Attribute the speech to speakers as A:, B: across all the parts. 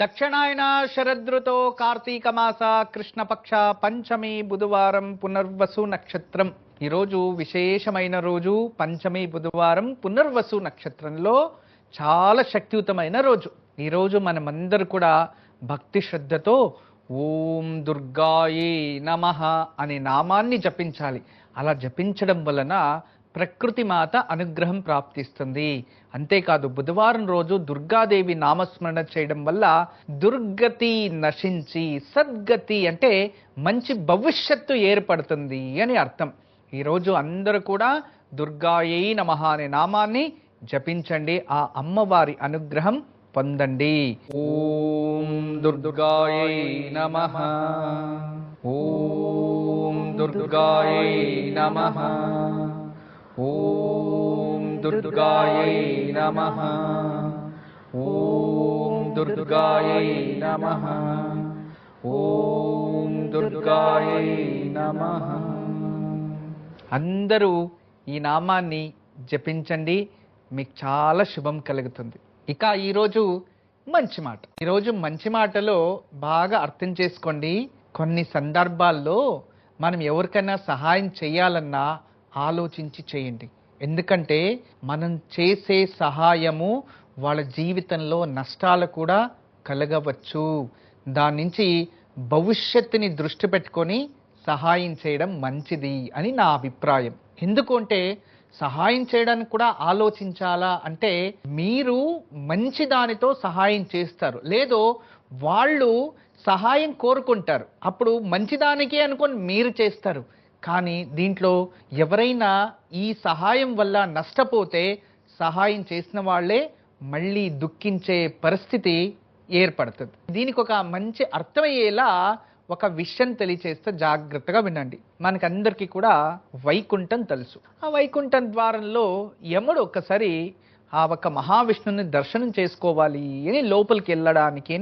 A: దక్షిణాయన శరదృతో కార్తీక మాస కృష్ణపక్ష పంచమి బుధవారం పునర్వసు నక్షత్రం. ఈరోజు విశేషమైన రోజు పంచమి బుధవారం పునర్వసు నక్షత్రంలో చాలా శక్తియుతమైన రోజు. ఈరోజు మనమందరూ కూడా భక్తి శ్రద్ధతో ఓం దుర్గాయే నమ అనే నామాన్ని జపించాలి. అలా జపించడం వలన ప్రకృతి మాత అనుగ్రహం ప్రాప్తిస్తుంది. అంతేకాదు బుధవారం రోజు దుర్గాదేవి నామస్మరణ చేయడం వల్ల దుర్గతి నశించి సద్గతి అంటే మంచి భవిష్యత్తు ఏర్పడుతుంది అని అర్థం. ఈరోజు అందరూ కూడా దుర్గాయై నమ అనే నామాన్ని జపించండి. ఆ అమ్మవారి అనుగ్రహం పొందండి. ఓం దుర్గాయై నమ. ఓం దుర్గాయై నమ. ఓం దుర్గాయై నమ. ఓం దుర్గాయై నమ. ఓం దుర్గాయై నమ. అందరూ ఈ నామాన్ని జపించండి. మీకు చాలా శుభం కలుగుతుంది. ఇక ఈరోజు మంచి మాట. ఈరోజు మంచి మాటలో బాగా అర్థం చేసుకోండి. కొన్ని సందర్భాల్లో మనం ఎవరికైనా సహాయం చేయాలన్నా ఆలోచించి చేయండి. ఎందుకంటే మనం చేసే సహాయము వాళ్ళ జీవితంలో నష్టాలు కూడా కలగవచ్చు. దాని నుంచి భవిష్యత్తుని దృష్టి పెట్టుకొని సహాయం చేయడం మంచిది అని నా అభిప్రాయం. ఎందుకంటే సహాయం చేయడానికి కూడా ఆలోచించాలా అంటే మీరు మంచి దానితో సహాయం చేస్తారు. లేదో వాళ్ళు సహాయం కోరుకుంటారు. అప్పుడు మంచిదానికే అనుకొని మీరు చేస్తారు. కానీ దీంట్లో ఎవరైనా ఈ సహాయం వల్ల నష్టపోతే సహాయం చేసిన వాళ్ళే మళ్ళీ దుఃఖించే పరిస్థితి ఏర్పడుతుంది. దీనికి ఒక మంచి అర్థమయ్యేలా ఒక విషయం తెలియచేస్తే జాగ్రత్తగా వినండి. మనకందరికీ కూడా వైకుంఠం తెలుసు. ఆ వైకుంఠం ద్వారంలో యముడు ఒక్కసారి ఆ ఒక మహావిష్ణుని దర్శనం చేసుకోవాలి అని లోపలికి వెళ్ళడానికి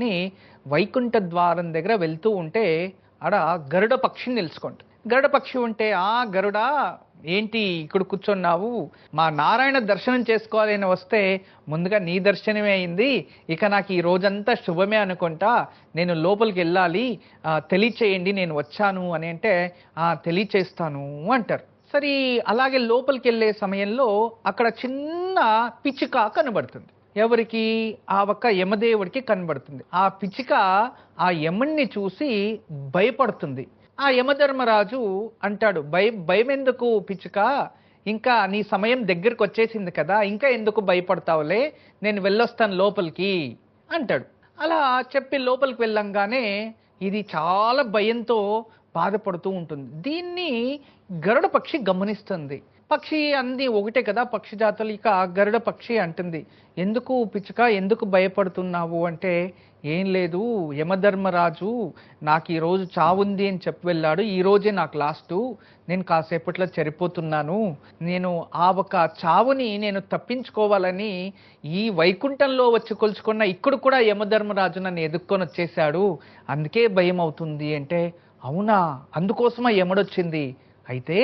A: వైకుంఠ ద్వారం దగ్గర వెళ్తూ ఉంటే ఆడ గరుడ పక్షిని నిలుచుకుంటుంది. గరుడ పక్షి ఉంటే ఆ గరుడా ఏంటి ఇక్కడ కూర్చున్నావు? మా నారాయణ దర్శనం చేసుకోవాలని వస్తే ముందుగా నీ దర్శనమే అయింది. ఇక నాకు ఈ రోజంతా శుభమే అనుకుంటా. నేను లోపలికి వెళ్ళాలి. తెలియచేయండి నేను వచ్చాను అని అంటే "ఆ, తెలియచేస్తాను అంటారు. సరే అలాగే లోపలికి వెళ్ళే సమయంలో అక్కడ చిన్న పిచ్చుక కనబడుతుంది. ఎవరికి? ఆ ఒక్క యమదేవుడికి కనబడుతుంది. ఆ పిచ్చుక ఆ యముణ్ణి చూసి భయపడుతుంది. ఆ యమధర్మరాజు అంటాడు భయం భయం ఎందుకు పిచ్చుక? ఇంకా నీ సమయం దగ్గరకు వచ్చేసింది కదా ఇంకా ఎందుకు భయపడతావులే? నేను వెళ్ళొస్తాను లోపలికి. అంటాడు. అలా చెప్పి లోపలికి వెళ్ళంగానే ఇది చాలా భయంతో బాధపడుతూ ఉంటుంది. దీన్ని గరుడ పక్షి గమనిస్తుంది. పక్షి అంది ఒకటే కదా పక్షి జాతులు ఇక గరుడ పక్షి అంటుంది. ఎందుకు పిచ్చుక ఎందుకు భయపడుతున్నావు అంటే ఏం లేదు యమధర్మరాజు నాకు ఈరోజు చావుంది అని చెప్పి వెళ్ళాడు. ఈరోజే నాకు లాస్టు నేను కాసేపట్లో చనిపోతున్నాను. నేను ఆ ఒక చావుని నేను తప్పించుకోవాలని ఈ వైకుంఠంలో వచ్చి కొలుచుకున్న ఇక్కడ కూడా యమధర్మరాజు నన్ను ఎదుక్కొని వచ్చేసాడు అందుకే భయం అవుతుంది అంటే అవునా? అందుకోసమా యముడొచ్చింది. అయితే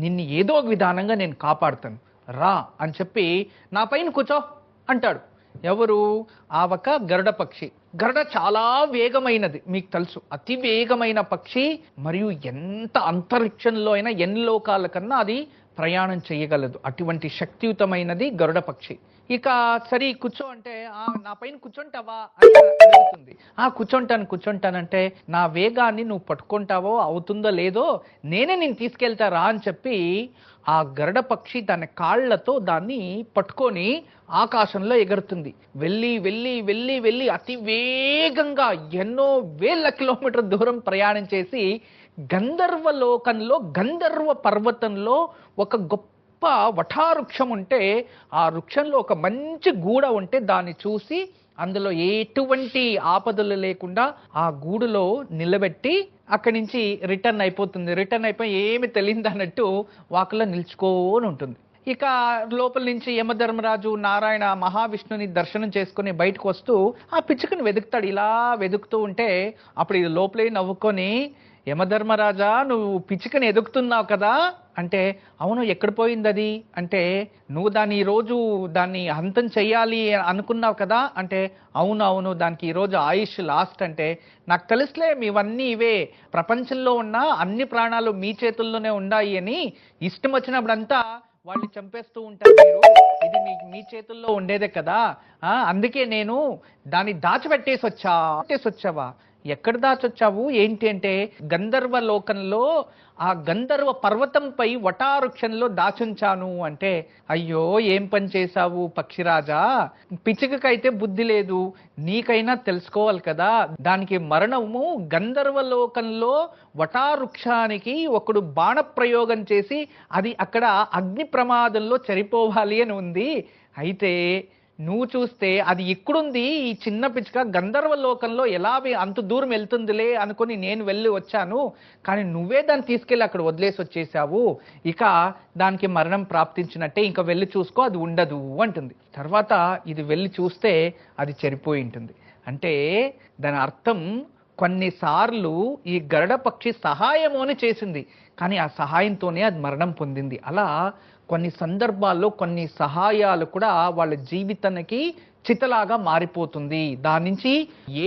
A: నిన్ను ఏదో ఒక విధానంగా నేను కాపాడుతాను. రా అని చెప్పి నా పైన కూర్చో అంటాడు. ఎవరు? ఆ ఒక గరుడ పక్షి. గరుడ చాలా వేగమైనది మీకు తెలుసు. అతి వేగమైన పక్షి మరియు ఎంత అంతరిక్షంలో అయినా ఎన్ని లోకాల కన్నా అది ప్రయాణం చేయగలదు. అటువంటి శక్తియుతమైనది గరుడ పక్షి. ఇక సరే కూర్చో అంటే "ఆ, నా పైన కూర్చుంటావా? అని అడుగుతుంది. ఆ కూర్చుంటాను కూర్చుంటానంటే నా వేగాన్ని నువ్వు పట్టుకుంటావో అవుతుందో లేదో నేనే నేను తీసుకెళ్తా రా అని చెప్పి ఆ గరుడ పక్షి తన కాళ్ళతో దాన్ని పట్టుకొని ఆకాశంలో ఎగురుతుంది. వెళ్ళి వెళ్ళి వెళ్ళి వెళ్ళి అతి వేగంగా ఎన్నో వేల కిలోమీటర్ దూరం ప్రయాణం చేసి గంధర్వ లోకంలో గంధర్వ పర్వతంలో ఒక గొప్ప వఠావృక్షం ఉంటే ఆ వృక్షంలో ఒక మంచి గూడ ఉంటే దాన్ని చూసి అందులో ఎటువంటి ఆపదలు లేకుండా ఆ గూడులో నిలబెట్టి అక్కడి నుంచి రిటర్న్ అయిపోతుంది. రిటర్న్ అయిపోయి ఏమి తెలియదు అన్నట్టు వాకులో నిల్చుకోని ఉంటుంది. ఇక లోపల నుంచి యమధర్మరాజు నారాయణ మహావిష్ణుని దర్శనం చేసుకుని బయటకు వస్తూ ఆ పిచ్చుకని వెతుకుతాడు. ఇలా వెతుకుతూ ఉంటే అప్పుడు ఇది లోపలే నవ్వుకొని యమధర్మరాజా నువ్వు పిచ్చుకని ఎదుగుతున్నావు కదా? అంటే అవును ఎక్కడ పోయింది అది అంటే నువ్వు దాన్ని ఈరోజు దాన్ని అంతం చెయ్యాలి అనుకున్నావు కదా? అంటే అవును అవును దానికి ఈరోజు ఆయుష్ లాస్ట్ అంటే నాకు తెలుసులే మీవన్నీ ఇవే. ప్రపంచంలో ఉన్న అన్ని ప్రాణాలు మీ చేతుల్లోనే ఉన్నాయి అని ఇష్టం వచ్చినప్పుడంతా వాళ్ళని చంపేస్తూ ఉంటారు మీరు. ఇది మీ మీ చేతుల్లో ఉండేదే కదా? అందుకే నేను దాన్ని దాచిపెట్టేసి వచ్చా పెట్టేసి వచ్చావా ఎక్కడ దాచొచ్చావు? ఏంటి అంటే గంధర్వ లోకంలో ఆ గంధర్వ పర్వతంపై వటారుక్షంలో దాచుంచాను అంటే అయ్యో ఏం పని చేశావు పక్షిరాజా? పిచ్చుకకైతే బుద్ధి లేదు. నీకైనా తెలుసుకోవాలి కదా. దానికి మరణము గంధర్వ లోకంలో వటారుక్షానికి ఒకడు బాణప్రయోగం చేసి అది అక్కడ అగ్ని ప్రమాదంలో చనిపోవాలి అని ఉంది. అయితే నువ్వు చూస్తే అది ఇక్కడుంది ఈ చిన్న పిచ్చుక గంధర్వ లోకంలో ఎలా అంత దూరం వెళ్తుందిలే అనుకొని నేను వెళ్ళి వచ్చాను. కానీ నువ్వే దాన్ని తీసుకెళ్ళి అక్కడ వదిలేసి వచ్చేసావు. ఇక దానికి మరణం ప్రాప్తించినట్టే ఇంకా వెళ్ళి చూసుకో అది ఉండదు అంటుంది. తర్వాత ఇది వెళ్ళి చూస్తే అది చెడిపోయి ఉంటుంది. అంటే దాని అర్థం కొన్నిసార్లు ఈ గరుడ పక్షి సహాయము అని చేసింది. కానీ ఆ సహాయంతోనే అది మరణం పొందింది. అలా కొన్ని సందర్భాల్లో కొన్ని సహాయాలు కూడా వాళ్ళ జీవితానికి చితలాగా మారిపోతుంది. దాని నుంచి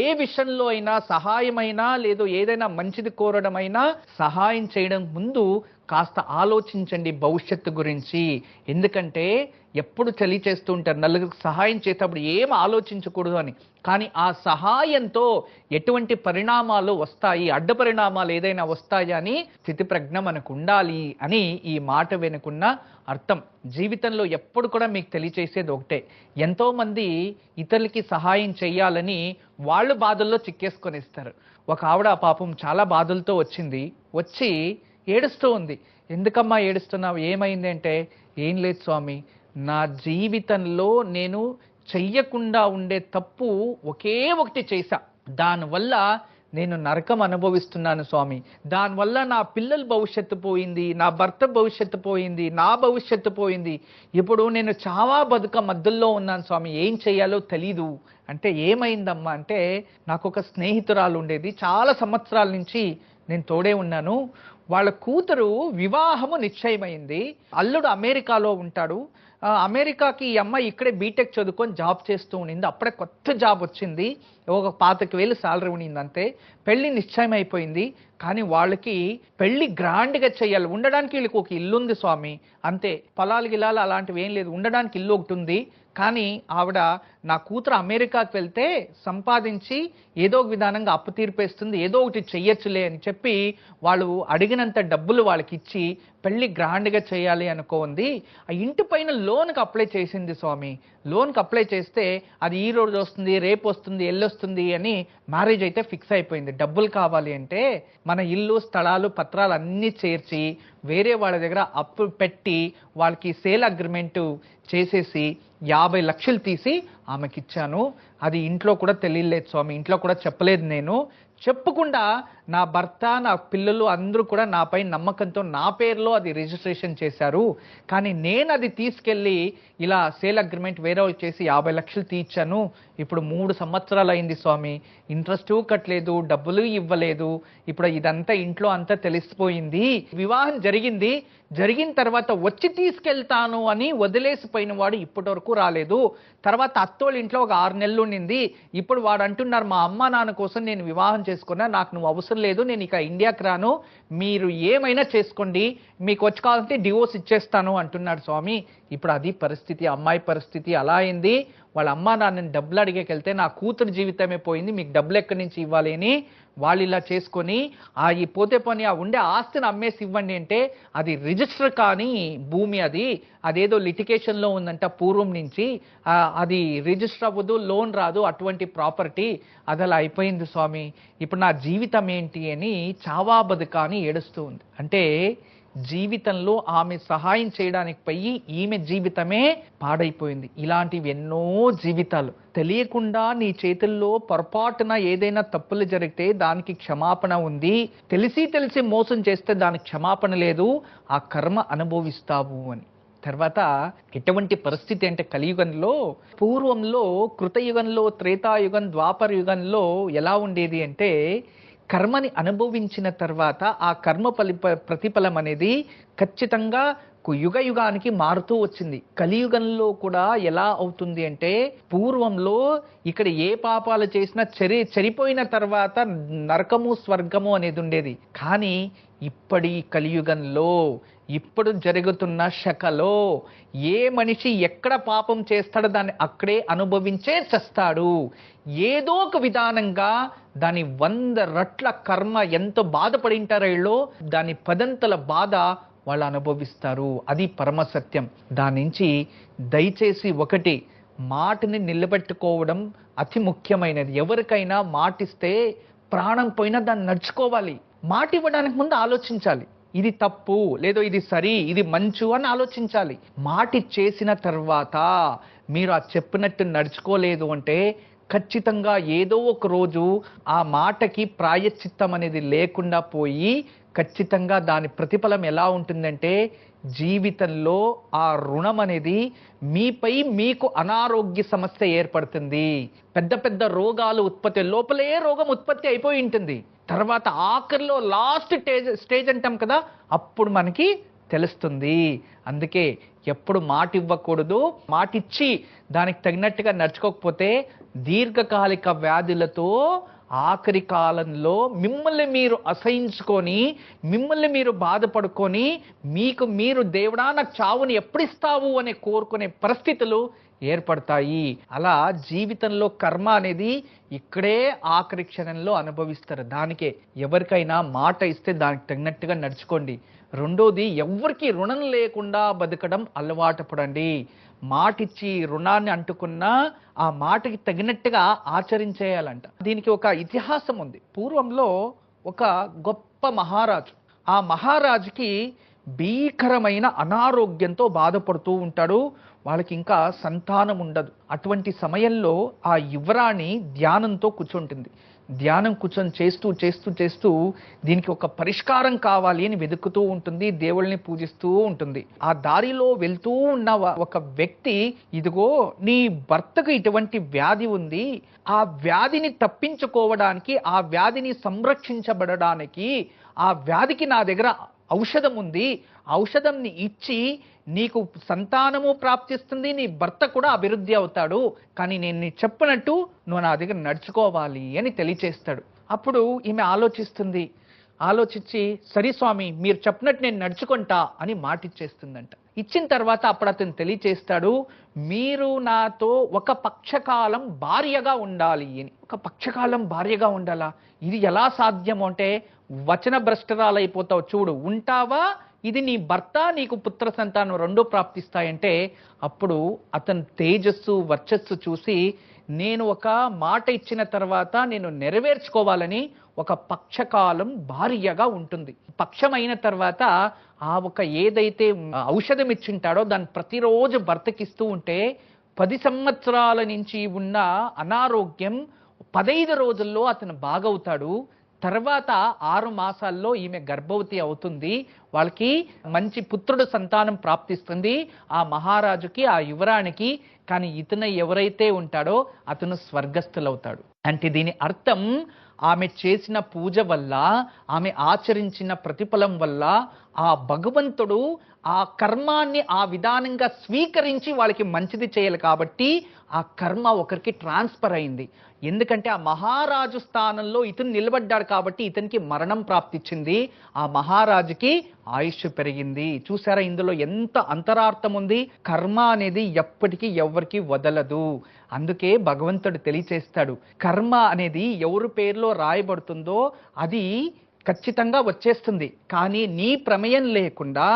A: ఏ విషయంలో అయినా సహాయమైనా లేదో ఏదైనా మంచిది కోరడమైనా సహాయం చేయడం ముందు కాస్త ఆలోచించండి భవిష్యత్తు గురించి. ఎందుకంటే ఎప్పుడు చలి చేస్తూ ఉంటారు. నలుగురికి సహాయం చేసేటప్పుడు ఏం ఆలోచించకూడదు అని. కానీ ఆ సహాయంతో ఎటువంటి పరిణామాలు వస్తాయి? అడ్డ పరిణామాలు ఏదైనా వస్తాయా అని స్థితి ప్రజ్ఞ మనకు ఉండాలి అని ఈ మాట వెనుకున్న అర్థం. జీవితంలో ఎప్పుడు కూడా మీకు తెలియచేసేది ఒకటే. ఎంతోమంది ఇతరులకి సహాయం చేయాలని వాళ్ళు బాధల్లో చిక్కేసుకొని ఇస్తారు ఒక ఆవిడ పాపం చాలా బాధలతో వచ్చింది. వచ్చి ఏడుస్తూ ఉంది. ఎందుకమ్మా ఏడుస్తున్నావు? ఏమైంది అంటే? ఏం లేదు స్వామి. నా జీవితంలో నేను చెయ్యకుండా ఉండే తప్పు ఒకే ఒకటి చేశా. దానివల్ల నేను నరకం అనుభవిస్తున్నాను స్వామి. దానివల్ల నా పిల్లల భవిష్యత్తు పోయింది నా భర్త భవిష్యత్తు పోయింది నా భవిష్యత్తు పోయింది. ఇప్పుడు నేను చావా బతుక మధ్యలో ఉన్నాను స్వామి. ఏం చేయాలో తెలీదు. అంటే ఏమైందమ్మా అంటే నాకు ఒక స్నేహితురాలు ఉండేది. చాలా సంవత్సరాల నుంచి నేను తోడే ఉన్నాను. వాళ్ళ కూతురు వివాహము నిశ్చయమైంది. అల్లుడు అమెరికాలో ఉంటాడు. అమెరికాకి ఈ అమ్మాయి ఇక్కడే బీటెక్ చదువుకొని జాబ్ చేస్తూ ఉండింది. అప్పుడే కొత్త జాబ్ వచ్చింది. ఒక పాతిక వేలు శాలరీ ఉండింది అంతే పెళ్ళి నిశ్చయం అయిపోయింది కానీ వాళ్ళకి పెళ్ళి గ్రాండ్గా చేయాలి. ఉండడానికి వీళ్ళకి ఒక ఇల్లు ఉంది స్వామి. అంతే. పొలాలు గిలాలు అలాంటివి ఏం లేదు. ఉండడానికి ఇల్లు ఒకటి ఉంది. కానీ ఆవిడ నా కూతురు అమెరికాకి వెళ్తే సంపాదించి ఏదో ఒక విధానంగా అప్పు తీర్పేస్తుంది ఏదో ఒకటి చెయ్యొచ్చులే అని చెప్పి వాళ్ళు అడిగినంత డబ్బులు వాళ్ళకి ఇచ్చి పెళ్ళి గ్రాండ్గా చేయాలి అనుకోంది. ఆ ఇంటి పైన లోన్కి అప్లై చేసింది స్వామి. లోన్కి అప్లై చేస్తే అది ఈ రోజు వస్తుంది రేపు వస్తుంది ఎల్లొస్తుంది అని మ్యారేజ్ అయితే ఫిక్స్ అయిపోయింది. డబ్బులు కావాలి అంటే మన ఇల్లు స్థలాలు పత్రాలు అన్నీ చేర్చి వేరే వాళ్ళ దగ్గర అప్పు పెట్టి వాళ్ళకి సేల్ అగ్రిమెంటు చేసేసి యాభై లక్షలు తీసి ఆమెకిచ్చాను. అది ఇంట్లో కూడా తెలియలేదు స్వామి. ఇంట్లో కూడా చెప్పలేదు నేను. చెప్పకుండా నా భర్త నా పిల్లలు అందరూ కూడా నాపై నమ్మకంతో నా పేరులో అది రిజిస్ట్రేషన్ చేశారు. కానీ నేను అది తీసుకెళ్ళి ఇలా సేల్ అగ్రిమెంట్ వేరే వాళ్ళు చేసి యాభై లక్షలు తీర్చాను. ఇప్పుడు మూడు సంవత్సరాలు అయింది స్వామి. ఇంట్రెస్ట్ కట్టలేదు డబ్బులు ఇవ్వలేదు. ఇప్పుడు ఇదంతా ఇంట్లో అంతా తెలిసిపోయింది. వివాహం జరిగింది. జరిగిన తర్వాత వచ్చి తీసుకెళ్తాను అని వదిలేసిపోయిన వాడు ఇప్పటి వరకు రాలేదు. తర్వాత అత్తోళ్ళ ఇంట్లో ఒక ఆరు నెలలు ఉండింది. ఇప్పుడు వాడు అంటున్నారు మా అమ్మ నాన్న కోసం నేను వివాహం చేసుకున్నా నాకు నువ్వు అవసరం లేదు నేను ఇక ఇండియాకి రాను. మీరు ఏమైనా చేసుకోండి మీకు వచ్చి కావాలంటే డివోర్స్ ఇచ్చేస్తాను అంటున్నాడు స్వామి. ఇప్పుడు అది పరిస్థితి అమ్మాయి పరిస్థితి అలా అయింది. వాళ్ళ అమ్మ నాన్నని డబ్బులు అడిగేకెళ్తే నా కూతురు జీవితమే పోయింది మీకు డబ్బులు ఎక్కడి నుంచి ఇవ్వాలి అని వాళ్ళు ఇలా చేసుకొని ఆ ఈ పోతే పని ఆ ఉండే ఆస్తిని అమ్మేసి ఇవ్వండి అంటే అది రిజిస్టర్ కానీ భూమి అది. అదేదో లిటికేషన్లో ఉందంట పూర్వం నుంచి. అది రిజిస్టర్ అవ్వదు లోన్ రాదు అటువంటి ప్రాపర్టీ. అది అలా అయిపోయింది స్వామి. ఇప్పుడు నా జీవితం ఏంటి అని చావా బతుక అని ఏడుస్తూ ఉంది. అంటే జీవితంలో ఆమె సహాయం చేయడానికి పోయి ఈమె జీవితమే పాడైపోయింది. ఇలాంటివి ఎన్నో జీవితాలు. తెలియకుండా నీ చేతుల్లో పొరపాటున ఏదైనా తప్పులు జరిగితే దానికి క్షమాపణ ఉంది. తెలిసి తెలిసి మోసం చేస్తే దానికి క్షమాపణ లేదు. ఆ కర్మ అనుభవిస్తావు అని. తర్వాత ఎటువంటి పరిస్థితి అంటే కలియుగంలో పూర్వంలో కృతయుగంలో త్రేతాయుగం ద్వాపర యుగంలో ఎలా ఉండేది అంటే కర్మని అనుభవించిన తర్వాత ఆ కర్మ ఫలి ప్రతిఫలం అనేది ఖచ్చితంగా యుగ యుగానికి మారుతూ వచ్చింది. కలియుగంలో కూడా ఎలా అవుతుంది అంటే పూర్వంలో ఇక్కడ ఏ పాపాలు చేసినా చరి చనిపోయిన తర్వాత నరకము స్వర్గము అనేది ఉండేది. కానీ ఇప్పటి కలియుగంలో ఇప్పుడు జరుగుతున్న శకలో ఏ మనిషి ఎక్కడ పాపం చేస్తాడో దాన్ని అక్కడే అనుభవించే చేస్తాడు. ఏదో ఒక విధానంగా దాని వంద రట్ల కర్మ ఎంత బాధపడింటారో వీళ్ళు దాని పదంతల బాధ వాళ్ళు అనుభవిస్తారు. అది పరమసత్యం. దాని నుంచి దయచేసి ఒకటి మాటని నిలబెట్టుకోవడం అతి ముఖ్యమైనది. ఎవరికైనా మాటిస్తే ప్రాణం పోయినా దాన్ని నడుచుకోవాలి. మాట ఇవ్వడానికి ముందు ఆలోచించాలి. ఇది తప్పు లేదో ఇది సరి ఇది మంచు అని ఆలోచించాలి. మాటి చేసిన తర్వాత మీరు ఆ చెప్పినట్టు నడుచుకోలేదు అంటే ఖచ్చితంగా ఏదో ఒక రోజు ఆ మాటకి ప్రాయశ్చిత్తం అనేది లేకుండా పోయి ఖచ్చితంగా దాని ప్రతిఫలం ఎలా ఉంటుందంటే జీవితంలో ఆ రుణం అనేది మీపై మీకు అనారోగ్య సమస్య ఏర్పడుతుంది. పెద్ద పెద్ద రోగాలు ఉత్పత్తి లోపలే రోగం ఉత్పత్తి అయిపోయి ఉంటుంది. తర్వాత ఆఖరిలో లాస్ట్ స్టేజ్ స్టేజ్ అంటాం కదా అప్పుడు మనకి తెలుస్తుంది. అందుకే ఎప్పుడు మాట ఇవ్వకూడదు మాటిచ్చి దానికి తగినట్టుగా నడుచుకోకపోతే దీర్ఘకాలిక వ్యాధులతో ఆఖరి కాలంలో మిమ్మల్ని మీరు అసహించుకొని మిమ్మల్ని మీరు బాధపడుకొని మీకు మీరు దేవుడా నాకు చావుని ఎప్పుడిస్తావు అనే కోరుకునే పరిస్థితులు ఏర్పడతాయి. అలా జీవితంలో కర్మ అనేది ఇక్కడే ఆఖరి క్షణంలో అనుభవిస్తారు. దానికే ఎవరికైనా మాట ఇస్తే దానికి తగినట్టుగా నడుచుకోండి. రెండోది ఎవరికి రుణం లేకుండా బతకడం అలవాటు పడండి. మాటిచ్చి రుణాన్ని అంటుకున్నా ఆ మాటకి తగినట్టుగా ఆచరించేయాలంట. దీనికి ఒక ఇతిహాసం ఉంది. పూర్వంలో ఒక గొప్ప మహారాజు. ఆ మహారాజుకి భీకరమైన అనారోగ్యంతో బాధపడుతూ ఉంటాడు. వాళ్ళకి ఇంకా సంతానం ఉండదు. అటువంటి సమయంలో ఆ యువరాణి ధ్యానంతో కూర్చుంటుంది. ధ్యానం కూర్చొని చేస్తూ చేస్తూ చేస్తూ దీనికి ఒక పరిష్కారం కావాలి అని వెతుకుతూ ఉంటుంది. దేవుళ్ళని పూజిస్తూ ఉంటుంది. ఆ దారిలో వెళ్తూ ఉన్న ఒక వ్యక్తి ఇదిగో నీ భర్తకు ఇటువంటి వ్యాధి ఉంది. ఆ వ్యాధిని తప్పించుకోవడానికి ఆ వ్యాధిని సంరక్షించబడడానికి ఆ వ్యాధికి నా దగ్గర ఔషధం ఉంది ఔషధంని ఇచ్చి నీకు సంతానము ప్రాప్తిస్తుంది. నీ భర్త కూడా అభివృద్ధి అవుతాడు. కానీ నేను నీ చెప్పినట్టు నువ్వు నా దగ్గర నడుచుకోవాలి అని తెలియచేస్తాడు. అప్పుడు ఈమె ఆలోచిస్తుంది. ఆలోచించి సరే స్వామి మీరు చెప్పినట్టు నేను నడుచుకుంటా అని మాటిచ్చేస్తుందంట. ఇచ్చిన తర్వాత అప్పుడు అతను తెలియచేస్తాడు మీరు నాతో ఒక పక్షకాలం భార్యగా ఉండాలి. అని. ఒక పక్షకాలం భార్యగా ఉండాలా? ఇది ఎలా సాధ్యం అంటే వచన భ్రష్టరాలైపోతావు చూడు ఉంటావా? ఇది నీ భర్త నీకు పుత్ర సంతానం రెండూ ప్రాప్తిస్తాయంటే అప్పుడు అతను తేజస్సు వర్చస్సు చూసి నేను ఒక మాట ఇచ్చిన తర్వాత నేను నెరవేర్చుకోవాలని ఒక పక్షకాలం భార్యగా ఉంటుంది. పక్షమైన తర్వాత ఆ ఒక ఏదైతే ఔషధం ఇచ్చింటాడో దాన్ని ప్రతిరోజు భర్తకిస్తూ ఉంటే పది సంవత్సరాల నుంచి ఉన్న అనారోగ్యం పదైదు రోజుల్లో అతను బాగవుతాడు. తర్వాత ఆరు మాసాల్లో ఈమె గర్భవతి అవుతుంది. వాళ్ళకి మంచి పుత్రుడు సంతానం ప్రాప్తిస్తుంది. ఆ మహారాజుకి ఆ యువరానికి కానీ ఇతను ఎవరైతే ఉంటాడో అతను స్వర్గస్థులవుతాడు. అంటే దీని అర్థం ఆమె చేసిన పూజ వల్ల ఆమె ఆచరించిన ప్రతిఫలం వల్ల ఆ భగవంతుడు ఆ కర్మాన్ని ఆ విధానంగా స్వీకరించి వాళ్ళకి మంచిది చేయాలి కాబట్టి ఆ కర్మ ఒకరికి ట్రాన్స్ఫర్ అయింది. ఎందుకంటే ఆ మహారాజు స్థానంలో ఇతను నిలబడ్డాడు కాబట్టి ఇతనికి మరణం ప్రాప్తిచ్చింది. ఆ మహారాజుకి ఆయుష్ పెరిగింది. చూసారా ఇందులో ఎంత అంతరార్థం ఉంది? కర్మ అనేది ఎప్పటికీ ఎవరికి వదలదు. అందుకే భగవంతుడు తెలియచేస్తాడు. కర్మ అనేది ఎవరి పేరులో రాయబడుతుందో అది ఖచ్చితంగా వచ్చేస్తుంది. కానీ నీ ప్రమేయం లేకుండా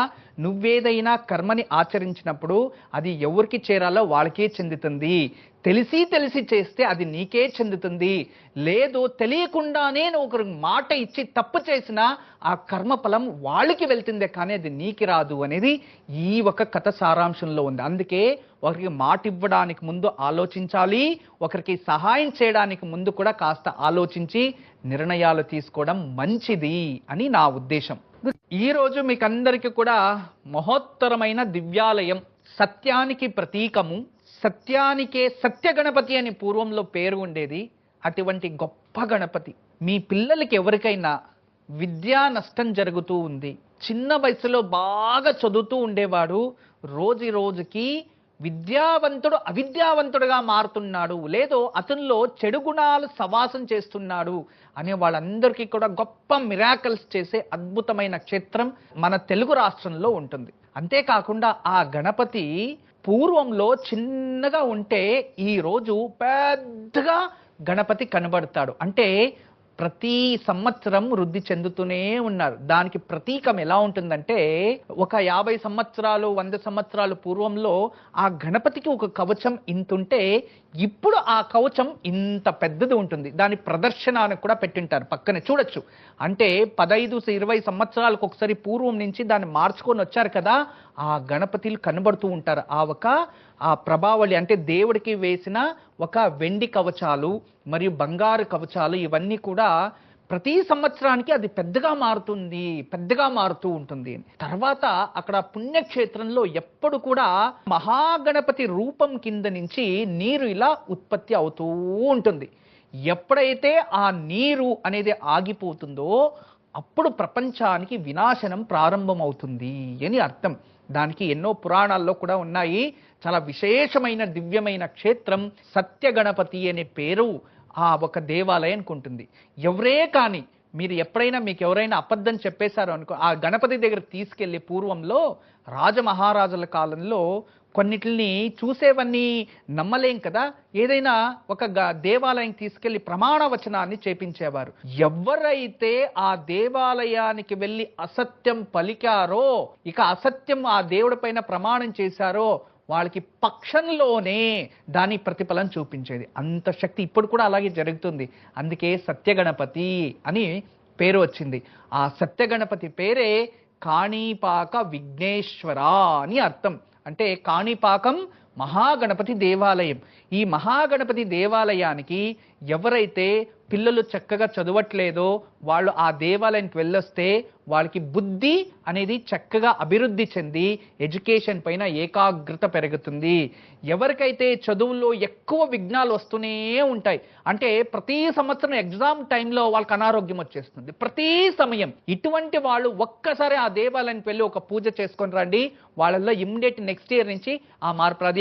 A: నువ్వేదైనా కర్మని ఆచరించినప్పుడు అది ఎవరికి చేరాలో వాళ్ళకే చెందుతుంది. తెలిసి తెలిసి చేస్తే అది నీకే చెందుతుంది. లేదు తెలియకుండానే నువ్వు ఒకరు మాట ఇచ్చి తప్పు చేసినా ఆ కర్మఫలం వాళ్ళకి వెళ్తుందే కానీ అది నీకి రాదు అనేది ఈ ఒక కథ సారాంశంలో ఉంది. అందుకే ఒకరికి మాట ఇవ్వడానికి ముందు ఆలోచించాలి ఒకరికి సహాయం చేయడానికి ముందు కూడా కాస్త ఆలోచించి నిర్ణయాలు తీసుకోవడం మంచిది అని నా ఉద్దేశం. ఈ రోజు మీకు అందరికీ కూడా మహోత్తరమైన దివ్యాలయం సత్యానికి ప్రతీకము సత్యానికే సత్య గణపతి అని పూర్వంలో పేరు ఉండేది అటువంటి గొప్ప గణపతి. మీ పిల్లలకి ఎవరికైనా విద్యా నష్టం జరుగుతూ ఉంది చిన్న వయసులో బాగా చదువుతూ ఉండేవాడు రోజు రోజుకి విద్యావంతుడు అవిద్యావంతుడుగా మారుతున్నాడు. లేదో అతనిలో చెడు గుణాలు సవాసం చేస్తున్నాడు అనే వాళ్ళందరికీ కూడా గొప్ప మిరాకల్స్ చేసే అద్భుతమైన క్షేత్రం మన తెలుగు రాష్ట్రంలో ఉంటుంది. అంతేకాకుండా ఆ గణపతి పూర్వంలో చిన్నగా ఉంటే ఈ రోజు పెద్దగా గణపతి కనబడతాడు. అంటే ప్రతి సంవత్సరం వృద్ధి చెందుతూనే ఉన్నారు. దానికి ప్రతీకం ఎలా ఉంటుందంటే ఒక యాభై సంవత్సరాలు వంద సంవత్సరాలు పూర్వంలో ఆ గణపతికి ఒక కవచం ఇంతుంటే ఇప్పుడు ఆ కవచం ఇంత పెద్దది ఉంటుంది. దాని ప్రదర్శనానికి కూడా పెట్టింటారు పక్కనే. చూడొచ్చు. అంటే పదైదు ఇరవై సంవత్సరాలకు ఒకసారి పూర్వం నుంచి దాన్ని మార్చుకొని వచ్చారు కదా ఆ గణపతిలు కనబడుతూ ఉంటారు. ఆ ఒక ఆ ప్రభావళి అంటే దేవుడికి వేసిన ఒక వెండి కవచాలు మరియు బంగారు కవచాలు ఇవన్నీ కూడా ప్రతి సంవత్సరానికి అది పెద్దగా మారుతుంది పెద్దగా మారుతూ ఉంటుంది. తర్వాత అక్కడ పుణ్యక్షేత్రంలో ఎప్పుడు కూడా మహాగణపతి రూపం కింద నుంచి నీరు ఇలా ఉత్పత్తి అవుతూ ఉంటుంది. ఎప్పుడైతే ఆ నీరు అనేది ఆగిపోతుందో అప్పుడు ప్రపంచానికి వినాశనం ప్రారంభమవుతుంది అని అర్థం. దానికి ఎన్నో పురాణాల్లో కూడా ఉన్నాయి. చాలా విశేషమైన దివ్యమైన క్షేత్రం సత్య గణపతి అనే పేరు ఆ ఒక దేవాలయానికి ఉంటుంది. ఎవరే కానీ మీరు ఎప్పుడైనా మీకు ఎవరైనా అబద్ధం చెప్పేశారు అనుకో ఆ గణపతి దగ్గర తీసుకెళ్ళి పూర్వంలో రాజమహారాజుల కాలంలో కొన్నిటిని చూసేవన్నీ నమ్మలేం కదా? ఏదైనా ఒక గ- దేవాలయం తీసుకెళ్ళి ప్రమాణ వచనాన్ని చేపించేవారు. ఎవరైతే ఆ దేవాలయానికి వెళ్ళి అసత్యం పలికారో ఇక అసత్యం ఆ దేవుడి పైన ప్రమాణం చేశారో వాళ్ళకి పక్షంలోనే దాని ప్రతిఫలం చూపించేది. అంత శక్తి ఇప్పుడు కూడా అలాగే జరుగుతుంది. అందుకే సత్యగణపతి అని పేరు వచ్చింది. ఆ సత్యగణపతి పేరే కాణీపాక విఘ్నేశ్వర అని అర్థం. అంటే కాణిపాకం మహాగణపతి దేవాలయం. ఈ మహాగణపతి దేవాలయానికి ఎవరైతే పిల్లలు చక్కగా చదవట్లేదో వాళ్ళు ఆ దేవాలయానికి వెళ్ళొస్తే వాళ్ళకి బుద్ధి అనేది చక్కగా అభివృద్ధి చెంది ఎడ్యుకేషన్ పైన ఏకాగ్రత పెరుగుతుంది. ఎవరికైతే చదువుల్లో ఎక్కువ విఘ్నాలు వస్తూనే ఉంటాయి అంటే ప్రతి సంవత్సరం ఎగ్జామ్ టైంలో వాళ్ళకి అనారోగ్యం వచ్చేస్తుంది. ప్రతి సమయం ఇటువంటి వాళ్ళు ఒక్కసారి ఆ దేవాలయానికి వెళ్ళి ఒక పూజ చేసుకొని రండి వాళ్ళల్లో ఇమ్మీడియట్ నెక్స్ట్ ఇయర్ నుంచి ఆ మార్పు రాదు.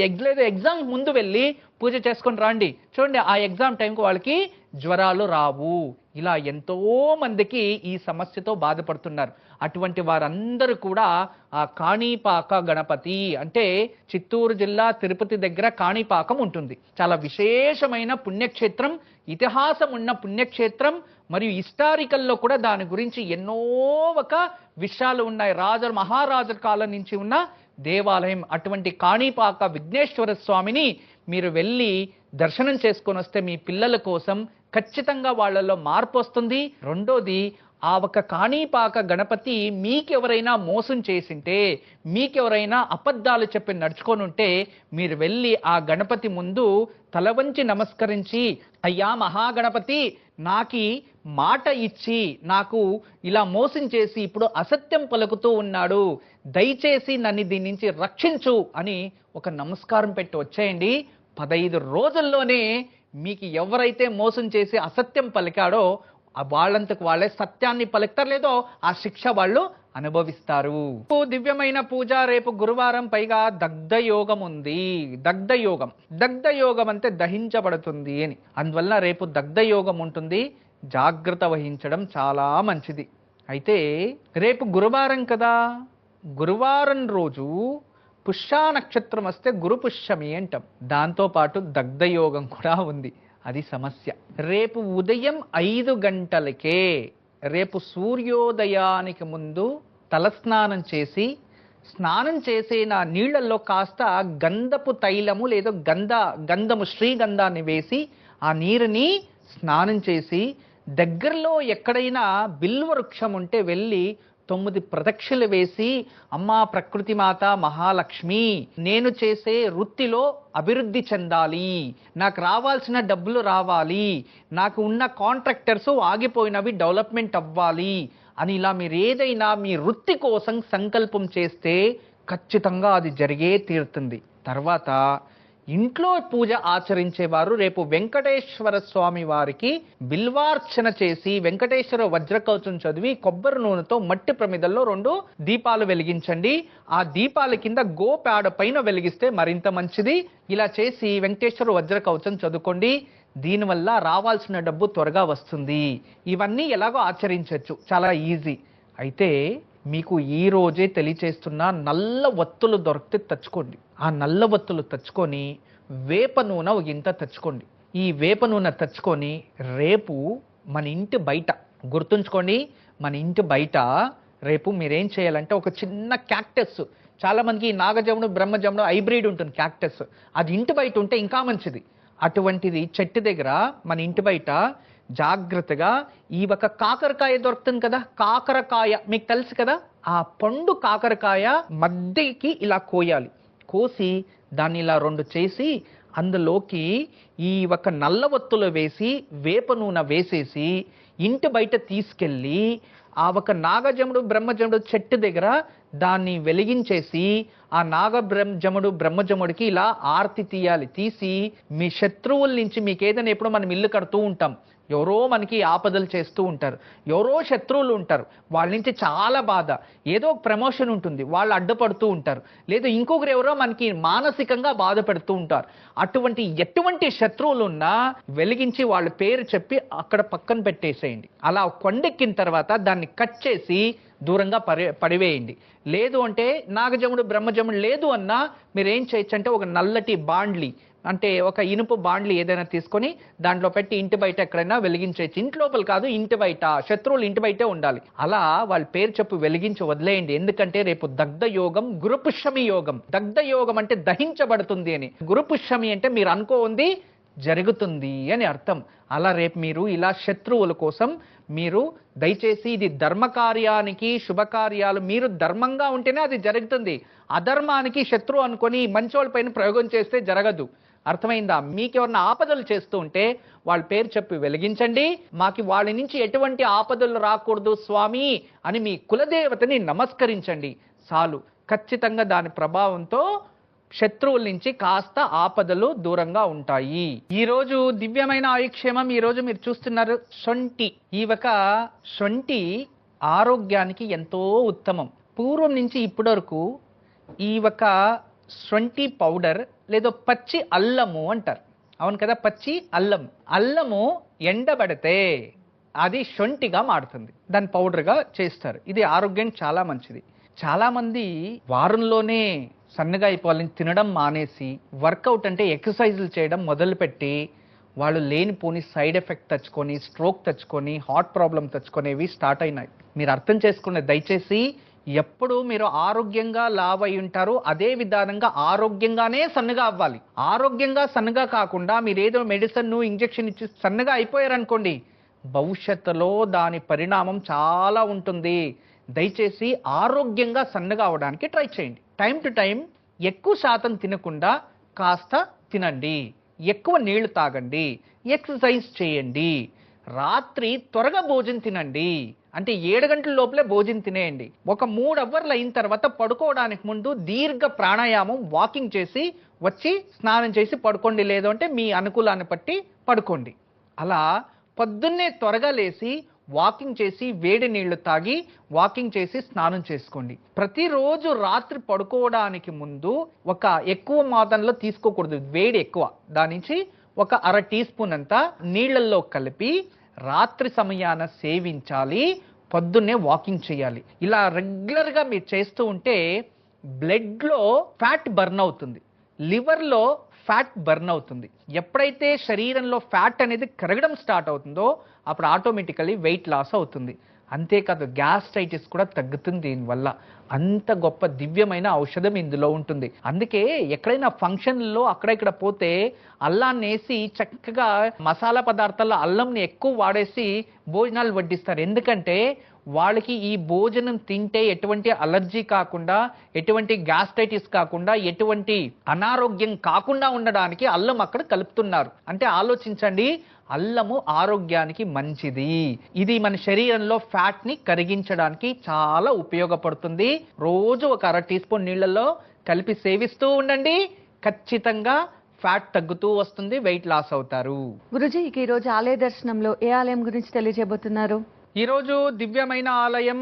A: ఎగ్జామ్ ముందు వెళ్ళి పూజ చేసుకొని రండి. చూడండి ఆ ఎగ్జామ్ టైంకి వాళ్ళకి జ్వరాలు రావు. ఇలా ఎంతో మందికి ఈ సమస్యతో బాధపడుతున్నారు. అటువంటి వారందరూ కూడా ఆ కాణిపాక గణపతి అంటే చిత్తూరు జిల్లా తిరుపతి దగ్గర కాణిపాకం ఉంటుంది. చాలా విశేషమైన పుణ్యక్షేత్రం ఇతిహాసం ఉన్న పుణ్యక్షేత్రం మరియు హిస్టారికల్లో కూడా దాని గురించి ఎన్నో ఒక విషయాలు ఉన్నాయి. రాజు మహారాజుల కాలం నుంచి ఉన్న దేవాలయం. అటువంటి కాణిపాక విఘ్నేశ్వర స్వామిని మీరు వెళ్ళి దర్శనం చేసుకొని వస్తే మీ పిల్లల కోసం ఖచ్చితంగా వాళ్ళలో మార్పు వస్తుంది. రెండోది ఆ ఒక కాణీపాక గణపతి మీకెవరైనా మోసం చేసింటే మీకెవరైనా అబద్ధాలు చెప్పి నడుచుకొని ఉంటే మీరు వెళ్ళి ఆ గణపతి ముందు తల వంచి నమస్కరించి అయ్యా మహాగణపతి నాకి మాట ఇచ్చి నాకు ఇలా మోసం చేసి ఇప్పుడు అసత్యం పలుకుతూ ఉన్నాడు. దయచేసి నన్ను దీని నుంచి రక్షించు అని ఒక నమస్కారం పెట్టి వచ్చేయండి. పదైదు రోజుల్లోనే మీకు ఎవరైతే మోసం చేసి అసత్యం పలికాడో వాళ్ళంతకు వాళ్ళే సత్యాన్ని పలుకుతారు లేదో ఆ శిక్ష వాళ్ళు అనుభవిస్తారు. దివ్యమైన పూజ రేపు గురువారం పైగా దగ్ధ యోగం ఉంది. దగ్ధ యోగం దగ్ధ యోగం అంటే దహించబడుతుంది అని. అందువల్ల రేపు దగ్ధ యోగం ఉంటుంది. జాగ్రత్త వహించడం చాలా మంచిది. అయితే రేపు గురువారం కదా. గురువారం రోజు పుష్యా నక్షత్రం వస్తే గురుపుష్యమి అంటాం దాంతోపాటు దగ్ధయోగం కూడా ఉంది. అది సమస్య. రేపు ఉదయం ఐదు గంటలకే రేపు సూర్యోదయానికి ముందు తలస్నానం చేసి స్నానం చేసే నా నీళ్ళలో కాస్త గంధపు తైలము లేదా గంధ గంధము శ్రీగంధాన్ని వేసి ఆ నీరుని స్నానం చేసి దగ్గరలో ఎక్కడైనా బిల్వ వృక్షం ఉంటే వెళ్ళి తొమ్మిది ప్రదక్షిణలు వేసి అమ్మా ప్రకృతి మాత మహాలక్ష్మి నేను చేసే వృత్తిలో అభివృద్ధి చెందాలి. నాకు రావాల్సిన డబ్బులు రావాలి. నాకు ఉన్న కాంట్రాక్టర్స్ ఆగిపోయినవి డెవలప్మెంట్ అవ్వాలి. అని ఇలా మీరు ఏదైనా మీ వృత్తి కోసం సంకల్పం చేస్తే ఖచ్చితంగా అది జరిగే తీరుతుంది. తర్వాత ఇంట్లో పూజ ఆచరించేవారు రేపు వెంకటేశ్వర స్వామి వారికి బిల్వార్చన చేసి వెంకటేశ్వర వజ్రకవచం చదివి కొబ్బరి నూనెతో మట్టి ప్రమిదల్లో రెండు దీపాలు వెలిగించండి. ఆ దీపాల కింద గోపేడ పైన వెలిగిస్తే మరింత మంచిది. ఇలా చేసి వెంకటేశ్వర వజ్రకవచం చదువుకోండి. దీనివల్ల రావాల్సిన డబ్బు త్వరగా వస్తుంది. ఇవన్నీ ఎలాగో ఆచరించవచ్చు. చాలా ఈజీ. అయితే మీకు ఈ రోజే తెలియచేస్తున్న నల్ల ఒత్తులు దొరికితే తెచ్చుకోండి. ఆ నల్లవత్తులు తెచ్చుకొని వేప నూనె ఒక ఇంత తెచ్చుకోండి. ఈ వేప నూనె తెచ్చుకొని రేపు మన ఇంటి బయట గుర్తుంచుకోండి మన ఇంటి బయట రేపు మీరేం చేయాలంటే ఒక చిన్న క్యాక్టస్ చాలా మందికి ఈ నాగజముడు బ్రహ్మజముడు హైబ్రిడ్ ఉంటుంది క్యాక్టస్. అది ఇంటి బయట ఉంటే ఇంకా మంచిది. అటువంటిది చెట్టు దగ్గర మన ఇంటి బయట జాగ్రత్తగా ఈ ఒక కాకరకాయ దొరుకుతుంది కదా కాకరకాయ మీకు తెలుసు కదా ఆ పండు కాకరకాయ మధ్యకి ఇలా కోయాలి. కోసి దాన్ని ఇలా రెండు చేసి అందులోకి ఈ ఒక నల్ల ఒత్తులు వేసి వేప నూనె వేసేసి ఇంటి బయట తీసుకెళ్ళి ఆ ఒక నాగజముడు బ్రహ్మజముడు చెట్టు దగ్గర దాన్ని వెలిగించేసి ఆ నాగ జముడు బ్రహ్మజముడికి ఇలా ఆర్తి తీయాలి. తీసి మీ శత్రువుల నుంచి మీకు ఏదైనా ఎప్పుడు మనం ఇల్లు కడుతూ ఉంటాం. ఎవరో మనకి ఆపదలు చేస్తూ ఉంటారు. ఎవరో శత్రువులు ఉంటారు. వాళ్ళ నుంచి చాలా బాధ. ఏదో ఒక ప్రమోషన్ ఉంటుంది. వాళ్ళు అడ్డుపడుతూ ఉంటారు. లేదా ఇంకొకరు ఎవరో మనకి మానసికంగా బాధపెడుతూ ఉంటారు. అటువంటి ఎటువంటి శత్రువులు ఉన్నా వెలిగించి వాళ్ళ పేరు చెప్పి అక్కడ పక్కన పెట్టేసేయండి. అలా కొండెక్కిన తర్వాత దాన్ని కట్ చేసి దూరంగా పరి పడివేయండి. లేదు అంటే నాగజముడు బ్రహ్మజముడు లేదు అన్నా మీరు ఏం చేయొచ్చు అంటే ఒక నల్లటి బాండ్లీ అంటే ఒక ఇనుపు బాండ్లు ఏదైనా తీసుకొని దాంట్లో పెట్టి ఇంటి బయట ఎక్కడైనా వెలిగించేయచ్చు. ఇంటి లోపల కాదు ఇంటి బయట. శత్రువులు ఇంటి బయటే ఉండాలి. అలా వాళ్ళ పేరు చెప్పు వెలిగించి వదిలేయండి. ఎందుకంటే రేపు దగ్ధ యోగం గురుపుష్యమి యోగం. దగ్ధ యోగం అంటే దహించబడుతుంది అని. గురుపుష్యమి అంటే మీరు అనుకోంది జరుగుతుంది అని అర్థం. అలా రేపు మీరు ఇలా శత్రువుల కోసం మీరు దయచేసి ఇది ధర్మకార్యానికి శుభకార్యాలు మీరు ధర్మంగా ఉంటేనే అది జరుగుతుంది. అధర్మానికి శత్రువు అనుకొని మంచోళ్ళ పైన ప్రయోగం చేస్తే జరగదు. అర్థమైందా? మీకు ఆపదలు చేస్తూ ఉంటే వాళ్ళ పేరు చెప్పి వెలిగించండి. మాకి వాళ్ళ నుంచి ఎటువంటి ఆపదలు రాకూడదు స్వామి అని మీ కులదేవతని నమస్కరించండి. చాలు. ఖచ్చితంగా దాని ప్రభావంతో శత్రువుల నుంచి కాస్త ఆపదలు దూరంగా ఉంటాయి. ఈ రోజు దివ్యమైన ఆయుక్షేమం ఈ రోజు మీరు చూస్తున్నారు సొంటి ఈ ఒక సొంటి ఆరోగ్యానికి ఎంతో ఉత్తమం. పూర్వం నుంచి ఇప్పటి వరకు ఈ ఒక సొంటి పౌడర్ లేదా పచ్చి అల్లము అంటారు. అవును కదా పచ్చి అల్లం. అల్లము ఎండబడితే అది శొంఠిగా మారుతుంది. దాని పౌడర్గా చేస్తారు. ఇది ఆరోగ్యానికి చాలా మంచిది. చాలామంది వారంలోనే సన్నగా అయిపోవాలని తినడం మానేసి వర్కౌట్ అంటే ఎక్సర్సైజులు చేయడం మొదలుపెట్టి వాళ్ళు లేనిపోని సైడ్ ఎఫెక్ట్ తెచ్చుకొని స్ట్రోక్ తెచ్చుకొని హార్ట్ ప్రాబ్లం తెచ్చుకునేవి స్టార్ట్ అయినాయి. మీరు అర్థం చేసుకునే దయచేసి ఎప్పుడు మీరు ఆరోగ్యంగా లావ్ అయి ఉంటారో అదే విధానంగా ఆరోగ్యంగానే సన్నగా అవ్వాలి. ఆరోగ్యంగా సన్నగా కాకుండా మీరు ఏదో మెడిసిన్ ఇంజెక్షన్ ఇచ్చి సన్నగా అయిపోయారనుకోండి భవిష్యత్తులో దాని పరిణామం చాలా ఉంటుంది. దయచేసి ఆరోగ్యంగా సన్నగా అవడానికి ట్రై చేయండి. టైం టు టైం ఎక్కువ శాతం తినకుండా కాస్త తినండి. ఎక్కువ నీళ్ళు తాగండి. ఎక్సర్సైజ్ చేయండి. రాత్రి త్వరగా భోజనం తినండి. అంటే ఏడు గంటల లోపలే భోజనం తినేయండి. ఒక మూడు అవర్లు అయిన తర్వాత పడుకోవడానికి ముందు దీర్ఘ ప్రాణాయామం వాకింగ్ చేసి వచ్చి స్నానం చేసి పడుకోండి. లేదు అంటే మీ అనుకూలాన్ని బట్టి పడుకోండి. అలా పొద్దున్నే త్వరగా లేచి వాకింగ్ చేసి వేడి నీళ్ళు తాగి వాకింగ్ చేసి స్నానం చేసుకోండి. ప్రతిరోజు రాత్రి పడుకోవడానికి ముందు ఒక ఎక్కువ మాతంలో తీసుకోకూడదు. వేడి ఎక్కువ. దాని నుంచి ఒక అర టీ స్పూన్ అంతా నీళ్ళల్లో కలిపి రాత్రి సమయాన సేవించాలి పొద్దున్నే వాకింగ్ చేయాలి. ఇలా రెగ్యులర్గా మీరు చేస్తూ ఉంటే బ్లడ్లో ఫ్యాట్ బర్న్ అవుతుంది. లివర్లో ఫ్యాట్ బర్న్ అవుతుంది. ఎప్పుడైతే శరీరంలో ఫ్యాట్ అనేది కరగడం స్టార్ట్ అవుతుందో అప్పుడు ఆటోమేటికలీ వెయిట్ లాస్ అవుతుంది. అంతేకాదు గ్యాస్ట్రైటిస్ కూడా తగ్గుతుంది దీనివల్ల. అంత గొప్ప దివ్యమైన ఔషధం ఇందులో ఉంటుంది. అందుకే ఎక్కడైనా ఫంక్షన్లో అక్కడ ఇక్కడ పోతే అల్లాన్ని వేసి చక్కగా మసాలా పదార్థాల్లో అల్లంని ఎక్కువ వాడేసి భోజనాలు వడ్డిస్తారు. ఎందుకంటే వాళ్ళకి ఈ భోజనం తింటే ఎటువంటి అలర్జీ కాకుండా ఎటువంటి గ్యాస్ట్రైటిస్ కాకుండా ఎటువంటి అనారోగ్యం కాకుండా ఉండడానికి అల్లం అక్కడ కలుపుతున్నారు. అంటే ఆలోచించండి అల్లము ఆరోగ్యానికి మంచిది. ఇది మన శరీరంలో ఫ్యాట్ని కరిగించడానికి చాలా ఉపయోగపడుతుంది. రోజు ఒక అర టీ స్పూన్ నీళ్ళల్లో కలిపి సేవిస్తూ ఉండండి. ఖచ్చితంగా ఫ్యాట్ తగ్గుతూ వస్తుంది వెయిట్ లాస్ అవుతారు.
B: గురుజీ ఇక ఈరోజు ఆలయ దర్శనంలో ఏ ఆలయం గురించి తెలియజేయబోతున్నారు?
A: ఈరోజు దివ్యమైన ఆలయం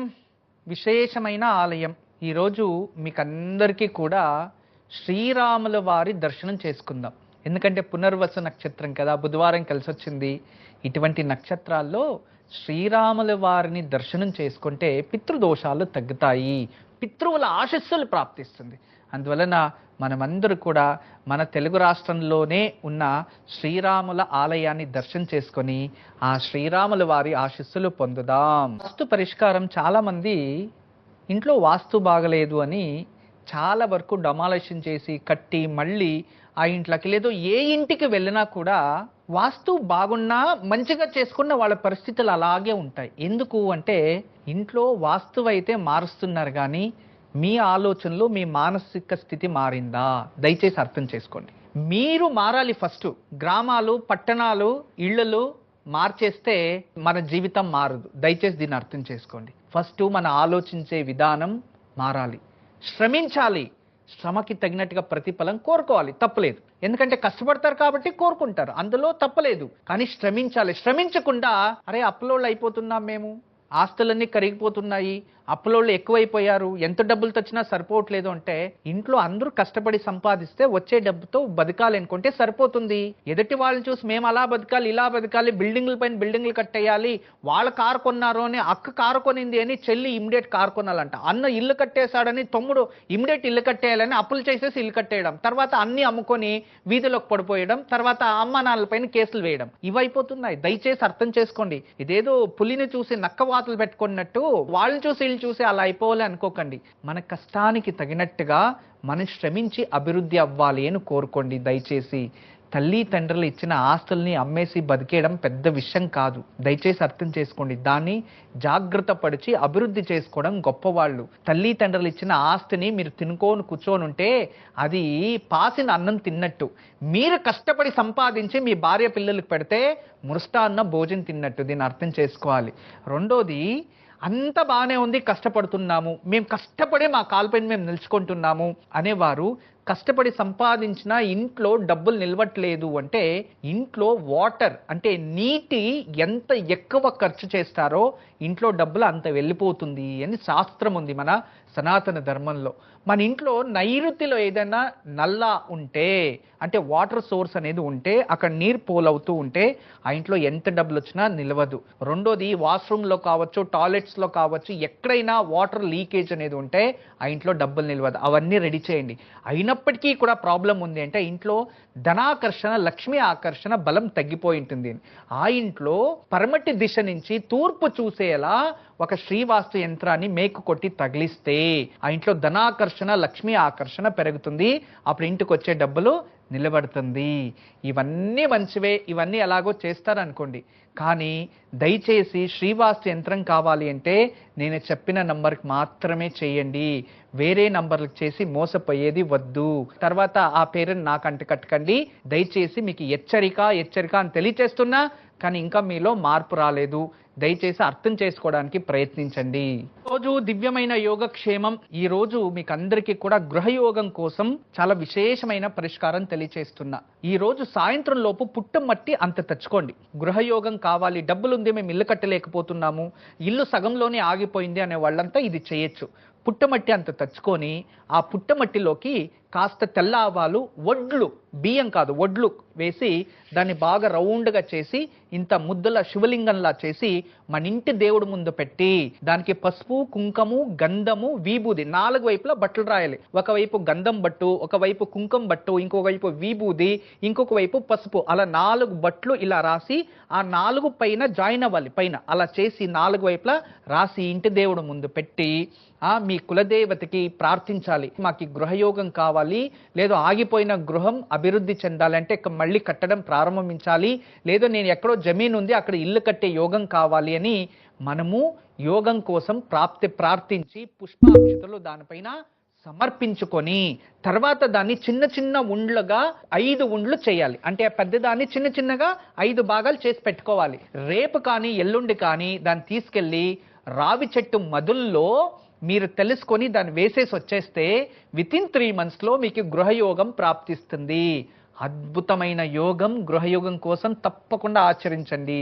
A: విశేషమైన ఆలయం. ఈరోజు మీకు అందరికీ కూడా శ్రీరాముల వారి దర్శనం చేసుకుందాం. ఎందుకంటే పునర్వస నక్షత్రం కదా బుధవారం కలిసి వచ్చింది ఇటువంటి నక్షత్రాల్లో శ్రీరాముల వారిని దర్శనం చేసుకుంటే పితృదోషాలు తగ్గుతాయి. పితృవుల ఆశస్సులు ప్రాప్తిస్తుంది. అందువలన మనమందరూ కూడా మన తెలుగు రాష్ట్రంలోనే ఉన్న శ్రీరాముల ఆలయాన్ని దర్శనం చేసుకొని ఆ శ్రీరాముల వారి ఆశస్సులు పొందుదాం. వాస్తు పరిష్కారం చాలామంది ఇంట్లో వాస్తు బాగలేదు అని చాలా వరకు డమాలేషన్ చేసి కట్టి మళ్ళీ ఆ ఇంట్లోకి లేదో ఏ ఇంటికి వెళ్ళినా కూడా వాస్తు బాగున్నా మంచిగా చేసుకున్న వాళ్ళ పరిస్థితులు అలాగే ఉంటాయి. ఎందుకు అంటే ఇంట్లో వాస్తువు అయితే మారుస్తున్నారు కానీ మీ ఆలోచనలు మీ మానసిక స్థితి మారిందా? దయచేసి అర్థం చేసుకోండి. మీరు మారాలి ఫస్ట్. గ్రామాలు పట్టణాలు ఇళ్ళలు మార్చేస్తే మన జీవితం మారదు. దయచేసి దీన్ని అర్థం చేసుకోండి. ఫస్ట్ మన ఆలోచించే విధానం మారాలి. శ్రమించాలి. శ్రమకి తగినట్టుగా ప్రతిఫలం కోరుకోవాలి. తప్పలేదు. ఎందుకంటే కష్టపడతారు కాబట్టి కోరుకుంటారు. అందులో తప్పలేదు. కానీ శ్రమించాలి. శ్రమించకుండా అరే అప్లోడ్ అయిపోతున్నాం మేము. ఆస్తులన్నీ కరిగిపోతున్నాయి. అప్పులోళ్ళు ఎక్కువైపోయారు. ఎంత డబ్బులు తెచ్చినా సరిపోవట్లేదు అంటే ఇంట్లో అందరూ కష్టపడి సంపాదిస్తే వచ్చే డబ్బుతో బతకాలి అనుకుంటే సరిపోతుంది. ఎదుటి వాళ్ళని చూసి మేము అలా బతకాలి ఇలా బతకాలి బిల్డింగ్ల పైన బిల్డింగ్లు కట్టేయాలి వాళ్ళ కారు కొన్నారు అని అక్క కారు కొనింది అని చెల్లి ఇమ్మీడియట్ కారు కొనాలంట. అన్న ఇల్లు కట్టేశాడని తమ్ముడు ఇమ్మీడియట్ ఇల్లు కట్టేయాలని అప్పులు చేసేసి ఇల్లు కట్టేయడం. తర్వాత అన్ని అమ్ముకొని వీధిలోకి పడిపోయడం. తర్వాత అమ్మ నాన్నలపైన కేసులు వేయడం. ఇవైపోతున్నాయి. దయచేసి అర్థం చేసుకోండి. ఇదేదో పులిని చూసి నక్క వాతలు పెట్టుకున్నట్టు వాళ్ళని చూసి వీళ్ళు చూసి అలా అయిపోవాలి అనుకోకండి. మన కష్టానికి తగినట్టుగా మనం శ్రమించి అభివృద్ధి అవ్వాలి అని కోరుకోండి. దయచేసి తల్లి తండ్రులు ఇచ్చిన ఆస్తుల్ని అమ్మేసి బతికేయడం పెద్ద విషయం కాదు. దయచేసి అర్థం చేసుకోండి. దాన్ని జాగ్రత్త పడిచి అభివృద్ధి చేసుకోవడం గొప్పవాళ్ళు. తల్లి తండ్రులు ఇచ్చిన ఆస్తిని మీరు తినుకోని కూర్చోనుంటే ఉంటే అది పాసిన అన్నం తిన్నట్టు. మీరు కష్టపడి సంపాదించి మీ భార్య పిల్లలకు పెడితే మురుస్తాన్న భోజనం తిన్నట్టు. దీన్ని అర్థం చేసుకోవాలి. రెండోది అంత బాగానే ఉంది కష్టపడుతున్నాము. మేము కష్టపడి మా కాల్పైన మేము నిలుచుకుంటున్నాము అనేవారు కష్టపడి సంపాదించిన ఇంట్లో డబ్బులు నిలవట్లేదు అంటే ఇంట్లో వాటర్ అంటే నీటి ఎంత ఎక్కువ ఖర్చు చేస్తారో ఇంట్లో డబ్బులు అంత వెళ్ళిపోతుంది అని శాస్త్రం ఉంది మన సనాతన ధర్మంలో. మన ఇంట్లో నైరుతిలో ఏదైనా నల్లా ఉంటే అంటే వాటర్ సోర్స్ అనేది ఉంటే అక్కడ నీరు పోలవుతూ ఉంటే ఆ ఇంట్లో ఎంత డబ్బులు వచ్చినా నిలవదు. రెండోది వాష్రూమ్లో కావచ్చు టాయిలెట్స్లో కావచ్చు ఎక్కడైనా వాటర్ లీకేజ్ అనేది ఉంటే ఆ ఇంట్లో డబ్బులు నిలవదు. అవన్నీ రెడీ చేయండి. అయినప్పటికీ కూడా ప్రాబ్లం ఉంది అంటే ఇంట్లో ధనాకర్షణ లక్ష్మీ ఆకర్షణ బలం తగ్గిపోయి ఉంటుంది. ఆ ఇంట్లో పరమటి దిశ నుంచి తూర్పు చూసేలా ఒక శ్రీవాస్తు యంత్రాన్ని మేకు కొట్టి తగిలిస్తే ఆ ఇంట్లో ధనాకర్షణ లక్ష్మీ ఆకర్షణ పెరుగుతుంది. అప్పుడు ఇంటికి వచ్చే డబ్బులు నిలబడుతుంది. ఇవన్నీ మంచివే ఇవన్నీ ఎలాగో చేస్తారనుకోండి. కానీ దయచేసి శ్రీవాస్తు యంత్రం కావాలి అంటే నేను చెప్పిన నంబర్కి మాత్రమే చేయండి. వేరే నంబర్లకు చేసి మోసపోయేది వద్దు. తర్వాత ఆ పేరుని నాకు అంట కట్టకండి. దయచేసి మీకు హెచ్చరిక హెచ్చరిక అని తెలియచేస్తున్నా కానీ ఇంకా మీలో మార్పు రాలేదు. దయచేసి అర్థం చేసుకోవడానికి ప్రయత్నించండి. రోజు దివ్యమైన యోగక్షేమం. ఈ రోజు మీకు అందరికీ కూడా గృహయోగం కోసం చాలా విశేషమైన పరిష్కారం తెలియచేస్తున్నా. ఈ రోజు సాయంత్రం లోపు పుట్టమట్టి అంత తెచ్చుకోండి. గృహయోగం కావాలి డబ్బులుంది మేము ఇల్లు కట్టలేకపోతున్నాము ఇల్లు సగంలోనే ఆగిపోయింది అనే వాళ్ళంతా ఇది చేయొచ్చు. పుట్టమట్టి అంత తెచ్చుకొని ఆ పుట్టమట్టిలోకి కాస్త తెల్ల ఆవాలు వడ్లు బియ్యం కాదు వడ్లు వేసి దాన్ని బాగా రౌండ్గా చేసి ఇంత ముద్దల శివలింగంలా చేసి మన ఇంటి దేవుడు ముందు పెట్టి దానికి పసుపు కుంకము గంధము వీబూది నాలుగు వైపులా బట్టలు రాయాలి. ఒకవైపు గంధం బట్టు ఒకవైపు కుంకం బట్టు ఇంకొక వైపు వీబూది ఇంకొక వైపు పసుపు. అలా నాలుగు బట్లు ఇలా రాసి ఆ నాలుగు పైన జాయిన్ అవ్వాలి. పైన అలా చేసి నాలుగు వైపులా రాసి ఇంటి దేవుడు ముందు పెట్టి ఆ మీ కులదేవతకి ప్రార్థించాలి. మాకు గృహయోగం కావాలి. లేదు ఆగిపోయిన గృహం అభివృద్ధి చెందాలంటే మళ్ళీ కట్టడం ప్రారంభించాలి. లేదో నేను ఎక్కడో జమీన్ ఉంది అక్కడ ఇల్లు కట్టే యోగం కావాలి అని మనము యోగం కోసం ప్రాప్తి ప్రార్థించి పుష్పాక్షతలు దానిపైన సమర్పించుకొని తర్వాత దాన్ని చిన్న చిన్న ఉండ్లుగా ఐదు ఉండ్లు చేయాలి. అంటే ఆ పెద్దదాన్ని చిన్న చిన్నగా ఐదు భాగాలు చేసి పెట్టుకోవాలి. రేపు కానీ ఎల్లుండి కానీ దాన్ని తీసుకెళ్ళి రావి చెట్టు మధుల్లో మీరు తెలుసుకొని దాన్ని వేసేసి వచ్చేస్తే విత్ ఇన్ త్రీ మంత్స్లో మీకు గృహయోగం ప్రాప్తిస్తుంది. అద్భుతమైన యోగం గృహయోగం కోసం తప్పకుండా ఆచరించండి.